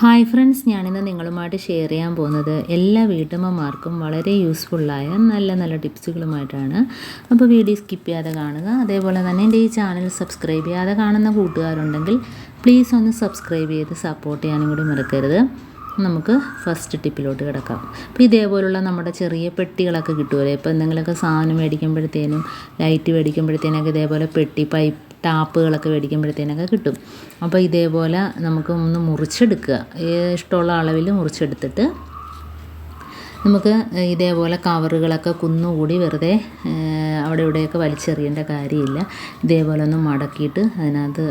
Hi friends ഞാനിന്ന് നിങ്ങളുമായിട്ട് share ചെയ്യാൻ പോകുന്നത് എല്ലാ വീട്ടമ്മമാർക്കും വളരെ യൂസ്ഫുള്ളായ നല്ല നല്ല ടിപ്സുകളുമായിട്ടാണ് അപ്പോൾ വീഡിയോ സ്കിപ്പ് ചെയ്യാതെ കാണുക. അതേപോലെ തന്നെ എന്റെ ഈ ചാനൽ സബ്സ്ക്രൈബ് ചെയ്യാതെ കാണുന്ന കൂട്ടുകാരുണ്ടെങ്കിൽ പ്ലീസ് ഒന്ന് സബ്സ്ക്രൈബ് ചെയ്ത് സപ്പോർട്ട് ചെയ്യാനും കൂടി മറക്കരുത്. നമുക്ക് ഫസ്റ്റ് ടിപ്പിലോട്ട് കിടക്കാം. അപ്പോൾ ഇതേപോലുള്ള നമ്മുടെ ചെറിയ പെട്ടികളൊക്കെ കിട്ടുമല്ലോ ഇപ്പോൾ എന്തെങ്കിലുമൊക്കെ സാധനം മേടിക്കുമ്പോഴത്തേനും ലൈറ്റ് മേടിക്കുമ്പോഴത്തേനൊക്കെ ഇതേപോലെ പെട്ടി പൈപ്പ് ടാപ്പുകളൊക്കെ മേടിക്കുമ്പോഴത്തേനൊക്കെ കിട്ടും. അപ്പോൾ ഇതേപോലെ നമുക്ക് ഒന്ന് മുറിച്ചെടുക്കുക. ഇഷ്ടമുള്ള അളവിൽ മുറിച്ചെടുത്തിട്ട് നമുക്ക് ഇതേപോലെ കവറുകളൊക്കെ കുന്നുകൂടി വെറുതെ അവിടെ ഇവിടെയൊക്കെ വലിച്ചെറിയേണ്ട കാര്യമില്ല. ഇതേപോലെ ഒന്ന് മടക്കിയിട്ട് അതിനകത്ത്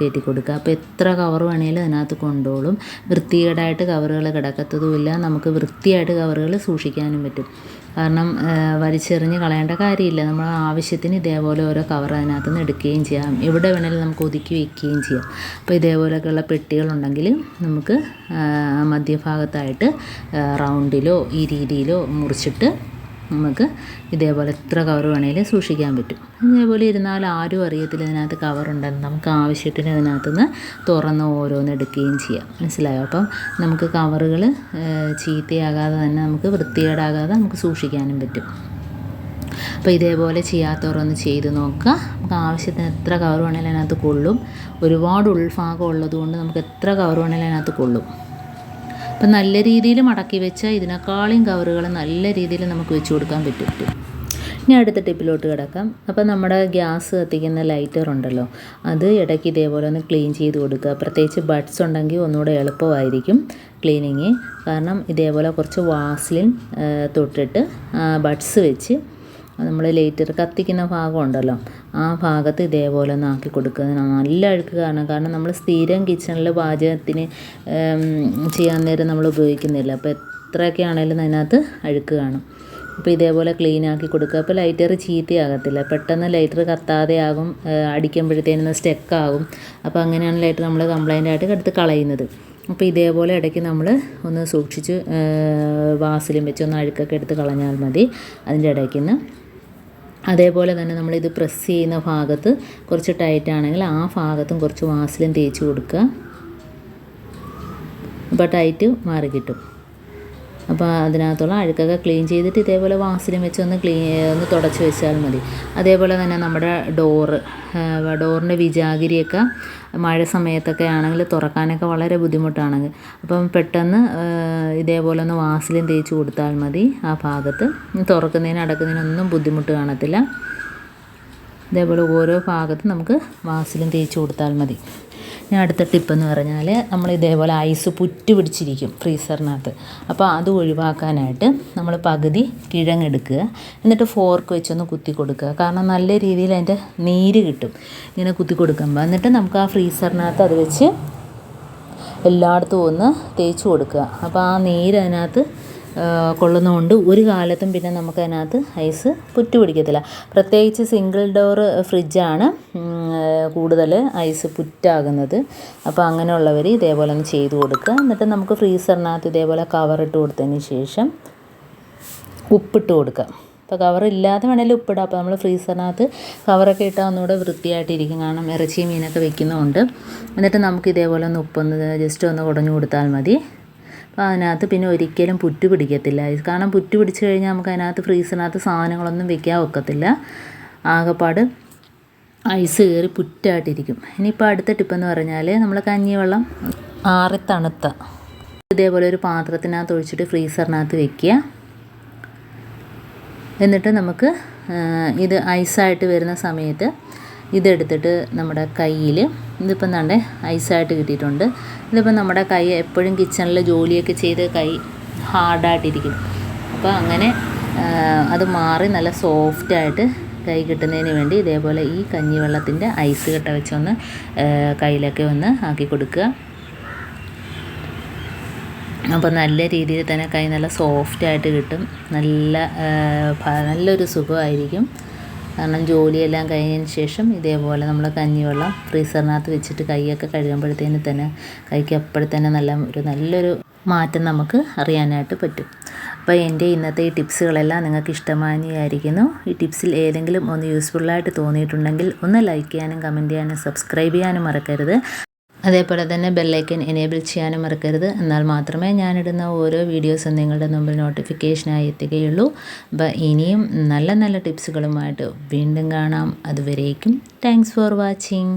കയറ്റി കൊടുക്കുക അപ്പോൾ എത്ര കവർ വേണേലും അതിനകത്ത് കൊണ്ടോളും. വൃത്തികേടായിട്ട് കവറുകൾ കിടക്കത്തതുമില്ല. നമുക്ക് വൃത്തിയായിട്ട് കവറുകൾ സൂക്ഷിക്കാനും പറ്റും. കാരണം വലിച്ചെറിഞ്ഞ് കളയേണ്ട കാര്യമില്ല. നമ്മൾ ആവശ്യത്തിന് ഇതേപോലെ ഓരോ കവർ അതിനകത്ത് നിന്ന് എടുക്കുകയും ചെയ്യാം. എവിടെ വേണേലും നമുക്ക് ഒതുക്കി വയ്ക്കുകയും ചെയ്യാം. അപ്പോൾ ഇതേപോലെയൊക്കെയുള്ള പെട്ടികളുണ്ടെങ്കിൽ നമുക്ക് മധ്യഭാഗത്തായിട്ട് റൗണ്ടിലോ ഈ രീതിയിലോ മുറിച്ചിട്ട് നമുക്ക് ഇതേപോലെ എത്ര കവർ വേണമെങ്കിലും സൂക്ഷിക്കാൻ പറ്റും. ഇതേപോലെ ഇരുന്നാൽ ആരും അറിയത്തില്ല ഇതിനകത്ത് കവറുണ്ടെന്ന് നമുക്ക് ആവശ്യത്തിന് അതിനകത്ത് നിന്ന് തുറന്ന് ഓരോന്ന് എടുക്കുകയും ചെയ്യാം. മനസ്സിലായോ? അപ്പം നമുക്ക് കവറുകൾ ചീത്തയാകാതെ തന്നെ നമുക്ക് വൃത്തികേടാകാതെ നമുക്ക് സൂക്ഷിക്കാനും പറ്റും. അപ്പോൾ ഇതേപോലെ ചെയ്യാത്തവരൊന്ന് ചെയ്ത് നോക്കുക. നമുക്ക് ആവശ്യത്തിന് എത്ര കവർ വേണമെങ്കിലും അതിനകത്ത് കൊള്ളും. ഒരുപാട് ഉൾഭാഗം ഉള്ളതുകൊണ്ട് നമുക്ക് എത്ര കവർ വേണമെങ്കിലും അതിനകത്ത് കൊള്ളും. അപ്പം നല്ല രീതിയിൽ മടക്കി വെച്ചാൽ ഇതിനേക്കാളും കവറുകൾ നല്ല രീതിയിൽ നമുക്ക് വെച്ച് കൊടുക്കാൻ പറ്റും. ഇനി അടുത്ത ടിപ്പിലോട്ട് കിടക്കാം. അപ്പോൾ നമ്മുടെ ഗ്യാസ് കത്തിക്കുന്ന ലൈറ്റർ ഉണ്ടല്ലോ. അത് ഇടയ്ക്ക് ഇതേപോലെ ഒന്ന് ക്ലീൻ ചെയ്ത് കൊടുക്കുക. പ്രത്യേകിച്ച് ബഡ്സ് ഉണ്ടെങ്കിൽ ഒന്നുകൂടെ എളുപ്പമായിരിക്കും ക്ലീനിങ്. കാരണം ഇതേപോലെ കുറച്ച് വാസ്ലിൻ തൊട്ടിട്ട് ബഡ്സ് വെച്ച് നമ്മൾ ലൈറ്റർ കത്തിക്കുന്ന ഭാഗം ഉണ്ടല്ലോ ആ ഭാഗത്ത് ഇതേപോലെ ഒന്ന് ആക്കി കൊടുക്കുന്നത് നല്ല അഴുക്ക് കാരണം കാരണം നമ്മൾ സ്ഥിരം കിച്ചണിൽ പാചകത്തിന് ചെയ്യാൻ നേരം നമ്മൾ ഉപയോഗിക്കുന്നില്ല. അപ്പോൾ എത്രയൊക്കെ ആണെങ്കിലും അതിനകത്ത് അഴുക്ക് കാണും. അപ്പോൾ ഇതേപോലെ ക്ലീൻ ആക്കി കൊടുക്കുക. അപ്പോൾ ലൈറ്റർ ചീത്തയാകത്തില്ല. പെട്ടെന്ന് ലൈറ്റർ കത്താതെ ആകും അടിക്കുമ്പോഴത്തേനും സ്റ്റെക്കാകും അപ്പോൾ അങ്ങനെയാണ് ലൈറ്റർ നമ്മൾ കംപ്ലൈന്റ് ആയിട്ട് എടുത്ത് കളയുന്നത്. അപ്പോൾ ഇതേപോലെ ഇടയ്ക്ക് നമ്മൾ ഒന്ന് സൂക്ഷിച്ച് വാസിലും വെച്ച് ഒന്ന് അഴുക്കൊക്കെ എടുത്ത് കളഞ്ഞാൽ മതി. അതിന്റെ ഇടയ്ക്ക് നിന്ന് അതേപോലെ തന്നെ നമ്മളിത് പ്രസ് ചെയ്യുന്ന ഭാഗത്ത് കുറച്ച് ടൈറ്റാണെങ്കിൽ ആ ഭാഗത്തും കുറച്ച് വാസലും തേച്ച് കൊടുക്കുക. അപ്പോൾ ടൈറ്റ് മാറി കിട്ടും. അപ്പോൾ അതിനകത്തുള്ള അഴുക്കൊക്കെ ക്ലീൻ ചെയ്തിട്ട് ഇതേപോലെ വാസിലും വെച്ച് ഒന്ന് ക്ലീൻ ഒന്ന് തുടച്ച് വെച്ചാൽ മതി. അതേപോലെ തന്നെ നമ്മുടെ ഡോറ് ഡോറിന്റെ വിജാഗിരിയൊക്കെ മഴ സമയത്തൊക്കെ ആണെങ്കിൽ തുറക്കാനൊക്കെ വളരെ ബുദ്ധിമുട്ടാണെങ്കിൽ അപ്പം പെട്ടെന്ന് ഇതേപോലെ ഒന്ന് വാസിലും തേച്ച് കൊടുത്താൽ മതി. ആ ഭാഗത്ത് തുറക്കുന്നതിനും അടക്കുന്നതിനൊന്നും ബുദ്ധിമുട്ട് കാണത്തില്ല. ഇതേപോലെ ഓരോ ഭാഗത്തും നമുക്ക് വാസിലും തേച്ച് കൊടുത്താൽ മതി. ഇനി അടുത്ത ടിപ്പെന്ന് പറഞ്ഞാൽ നമ്മൾ ഇതേപോലെ ഐസ് പുറ്റ് പിടിച്ചിരിക്കും ഫ്രീസറിനകത്ത് അപ്പോൾ അത് ഒഴിവാക്കാനായിട്ട് നമ്മൾ പകുതി കിഴങ്ങെടുക്കുക. എന്നിട്ട് ഫോർക്ക് വെച്ചൊന്ന് കുത്തി കൊടുക്കുക കാരണം നല്ല രീതിയിൽ അതിന്റെ നീര് കിട്ടും. ഇങ്ങനെ കുത്തി കൊടുക്കുമ്പോൾ എന്നിട്ട് നമുക്ക് ആ ഫ്രീസറിനകത്ത് അത് വെച്ച് എല്ലായിടത്തും ഒന്ന് തേച്ച് കൊടുക്കുക. അപ്പോൾ ആ നീര് അതിനകത്ത് കൊള്ളുന്നതുകൊണ്ട് ഒരു കാലത്തും പിന്നെ നമുക്കതിനകത്ത് ഐസ് പുറ്റു പിടിക്കത്തില്ല പ്രത്യേകിച്ച് സിംഗിൾ ഡോർ ഫ്രിഡ്ജാണ് കൂടുതൽ ഐസ് പുറ്റാകുന്നത്. അപ്പോൾ അങ്ങനെയുള്ളവർ ഇതേപോലെ ഒന്ന് ചെയ്ത് കൊടുക്കുക. എന്നിട്ട് നമുക്ക് ഫ്രീസറിനകത്ത് ഇതേപോലെ കവർ ഇട്ട് കൊടുത്തതിന് ശേഷം ഉപ്പിട്ട് കൊടുക്കുക. ഇപ്പോൾ കവർ ഇല്ലാതെ വേണമെങ്കിൽ ഉപ്പിടാം. അപ്പോൾ നമ്മൾ ഫ്രീസറിനകത്ത് കവറൊക്കെ ഇട്ടാൽ ഒന്നുകൂടെ വൃത്തിയായിട്ടിരിക്കും. കാരണം ഇറച്ചി മീനൊക്കെ വെക്കുന്നതുകൊണ്ട് എന്നിട്ട് നമുക്ക് ഇതേപോലെ ഒന്ന് ഉപ്പൊന്ന് ജസ്റ്റ് ഒന്ന് കുടഞ്ഞു കൊടുത്താൽ മതി. അപ്പോൾ അതിനകത്ത് പിന്നെ ഒരിക്കലും പുറ്റു പിടിക്കത്തില്ല. കാരണം പുറ്റു പിടിച്ച് കഴിഞ്ഞാൽ നമുക്ക് അതിനകത്ത് ഫ്രീസറിനകത്ത് സാധനങ്ങളൊന്നും വെക്കാൻ ഒക്കത്തില്ല. ആകെപ്പാട് ഐസ് കയറി പുറ്റായിട്ടിരിക്കും. ഇനിയിപ്പോൾ അടുത്ത ടിപ്പെന്ന് പറഞ്ഞാൽ നമ്മൾ കഞ്ഞിവെള്ളം ആറി തണുത്ത ഇതേപോലെ ഒരു പാത്രത്തിനകത്ത് ഒഴിച്ചിട്ട് ഫ്രീസറിനകത്ത് വെക്കുക. എന്നിട്ട് നമുക്ക് ഇത് ഐസായിട്ട് വരുന്ന സമയത്ത് ഇതെടുത്തിട്ട് നമ്മുടെ കയ്യിൽ ഇതിപ്പം നല്ല ഐസായിട്ട് കിട്ടിയിട്ടുണ്ട്. ഇതിപ്പം നമ്മുടെ കൈ എപ്പോഴും കിച്ചണിൽ ജോലിയൊക്കെ ചെയ്ത് കൈ ഹാർഡായിട്ടിരിക്കും അപ്പോൾ അങ്ങനെ അത് മാറി നല്ല സോഫ്റ്റായിട്ട് കൈ കിട്ടുന്നതിന് വേണ്ടി ഇതേപോലെ ഈ കഞ്ഞിവെള്ളത്തിന്റെ ഐസ് കട്ട വെച്ചൊന്ന് കയ്യിലൊക്കെ ഒന്ന് ആക്കി കൊടുക്കുക. അപ്പോൾ നല്ല രീതിയിൽ തന്നെ കൈ നല്ല സോഫ്റ്റായിട്ട് കിട്ടും. നല്ല നല്ലൊരു സുഖമായിരിക്കും. കാരണം ജോലിയെല്ലാം കഴിഞ്ഞതിന് ശേഷം ഇതേപോലെ നമ്മൾ കഞ്ഞിവെള്ളം ഫ്രീസറിനകത്ത് വെച്ചിട്ട് കൈയൊക്കെ കഴുകുമ്പോഴത്തേന് തന്നെ കൈക്ക് അപ്പോഴത്തന്നെ നല്ല ഒരു നല്ലൊരു മാറ്റം നമുക്ക് അറിയാനായിട്ട് പറ്റും. അപ്പോൾ എന്റെ ഇന്നത്തെ ഈ ടിപ്സുകളെല്ലാം നിങ്ങൾക്ക് ഇഷ്ടമാനിയായിരിക്കുന്നു ഈ ടിപ്സിൽ ഏതെങ്കിലും ഒന്ന് യൂസ്ഫുള്ളായിട്ട് തോന്നിയിട്ടുണ്ടെങ്കിൽ ഒന്ന് ലൈക്ക് ചെയ്യാനും കമന്റ് ചെയ്യാനും സബ്സ്ക്രൈബ് ചെയ്യാനും മറക്കരുത്. അതേപോലെ തന്നെ ബെല്ലൈക്കൻ എനേബിൾ ചെയ്യാനും മറക്കരുത്. എന്നാൽ മാത്രമേ ഞാനിടുന്ന ഓരോ വീഡിയോസും നിങ്ങളുടെ മുമ്പിൽ നോട്ടിഫിക്കേഷനായി എത്തുകയുള്ളൂ. അപ്പോൾ ഇനിയും നല്ല നല്ല ടിപ്സുകളുമായിട്ട് വീണ്ടും കാണാം. അതുവരേക്കും താങ്ക്സ് ഫോർ വാച്ചിങ്